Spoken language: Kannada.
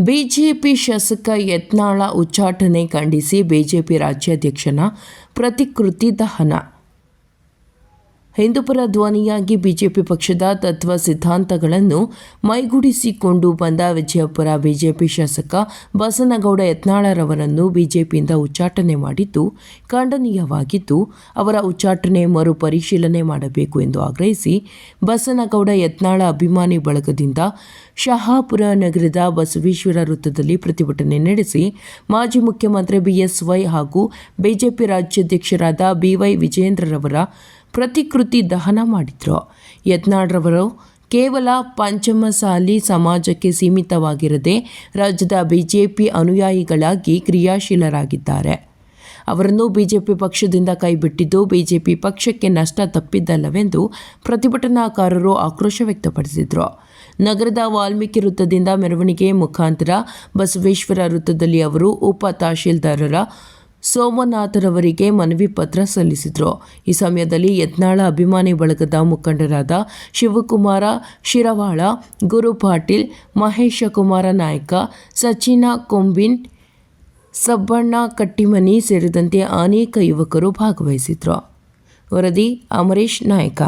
ಬಿಜೆಪಿ ಶಾಸಕ ಯತ್ನಾಳ ಉಚ್ಚಾಟನೆ ಖಂಡಿಸಿ ಬಿಜೆಪಿ ರಾಜ್ಯಾಧ್ಯಕ್ಷನ ಪ್ರತಿಕೃತಿ ದಹನ. ಹಿಂದೂಪರ ಧ್ವನಿಯಾಗಿ ಬಿಜೆಪಿ ಪಕ್ಷದ ತತ್ವ ಸಿದ್ಧಾಂತಗಳನ್ನು ಮೈಗೂಡಿಸಿಕೊಂಡು ಬಂದ ವಿಜಯಪುರ ಬಿಜೆಪಿ ಶಾಸಕ ಬಸನಗೌಡ ಯತ್ನಾಳರವರನ್ನು ಬಿಜೆಪಿಯಿಂದ ಉಚ್ಚಾಟನೆ ಮಾಡಿದ್ದು ಖಂಡನೀಯವಾಗಿದ್ದು, ಅವರ ಉಚ್ಚಾಟನೆ ಮರುಪರಿಶೀಲನೆ ಮಾಡಬೇಕು ಎಂದು ಆಗ್ರಹಿಸಿ ಬಸನಗೌಡ ಯತ್ನಾಳ ಅಭಿಮಾನಿ ಬಳಗದಿಂದ ಶಹಾಪುರ ನಗರದ ಬಸವೇಶ್ವರ ವೃತ್ತದಲ್ಲಿ ಪ್ರತಿಭಟನೆ ನಡೆಸಿ ಮಾಜಿ ಮುಖ್ಯಮಂತ್ರಿ ಬಿಎಸ್ವೈ ಹಾಗೂ ಬಿಜೆಪಿ ರಾಜ್ಯಾಧ್ಯಕ್ಷರಾದ ಬಿವೈ ವಿಜಯೇಂದ್ರರವರ ಪ್ರತಿಕೃತಿ ದಹನ ಮಾಡಿದ್ರು. ಯತ್ನಾಳ್ರವರು ಕೇವಲ ಪಂಚಮಸಾಲಿ ಸಮಾಜಕ್ಕೆ ಸೀಮಿತವಾಗಿರದೆ ರಾಜ್ಯದ ಬಿಜೆಪಿ ಅನುಯಾಯಿಗಳಾಗಿ ಕ್ರಿಯಾಶೀಲರಾಗಿದ್ದಾರೆ. ಅವರನ್ನು ಬಿಜೆಪಿ ಪಕ್ಷದಿಂದ ಕೈಬಿಟ್ಟಿದ್ದು ಬಿಜೆಪಿ ಪಕ್ಷಕ್ಕೆ ನಷ್ಟ ತಪ್ಪಿದ್ದಲ್ಲವೆಂದು ಪ್ರತಿಭಟನಾಕಾರರು ಆಕ್ರೋಶ ವ್ಯಕ್ತಪಡಿಸಿದರು. ನಗರದ ವಾಲ್ಮೀಕಿ ವೃತ್ತದಿಂದ ಮೆರವಣಿಗೆ ಮುಖಾಂತರ ಬಸವೇಶ್ವರ ವೃತ್ತದಲ್ಲಿ ಅವರು ಉಪ ತಹಶೀಲ್ದಾರರ ಸೋಮನಾಥರವರಿಗೆ ಮನವಿ ಪತ್ರ ಸಲ್ಲಿಸಿದರು. ಈ ಸಮಯದಲ್ಲಿ ಯತ್ನಾಳ ಅಭಿಮಾನಿ ಬಳಗದ ಮುಖಂಡರಾದ ಶಿವಕುಮಾರ, ಶಿರವಾಳ, ಗುರು ಪಾಟೀಲ್, ಮಹೇಶ ಕುಮಾರ ನಾಯ್ಕ, ಸಚಿನ ಕೊಂಬಿನ್, ಸಬ್ಬಣ್ಣ ಕಟ್ಟಿಮನಿ ಸೇರಿದಂತೆ ಅನೇಕ ಯುವಕರು ಭಾಗವಹಿಸಿದರು. ವರದಿ ಅಮರೀಶ್ ನಾಯಕ.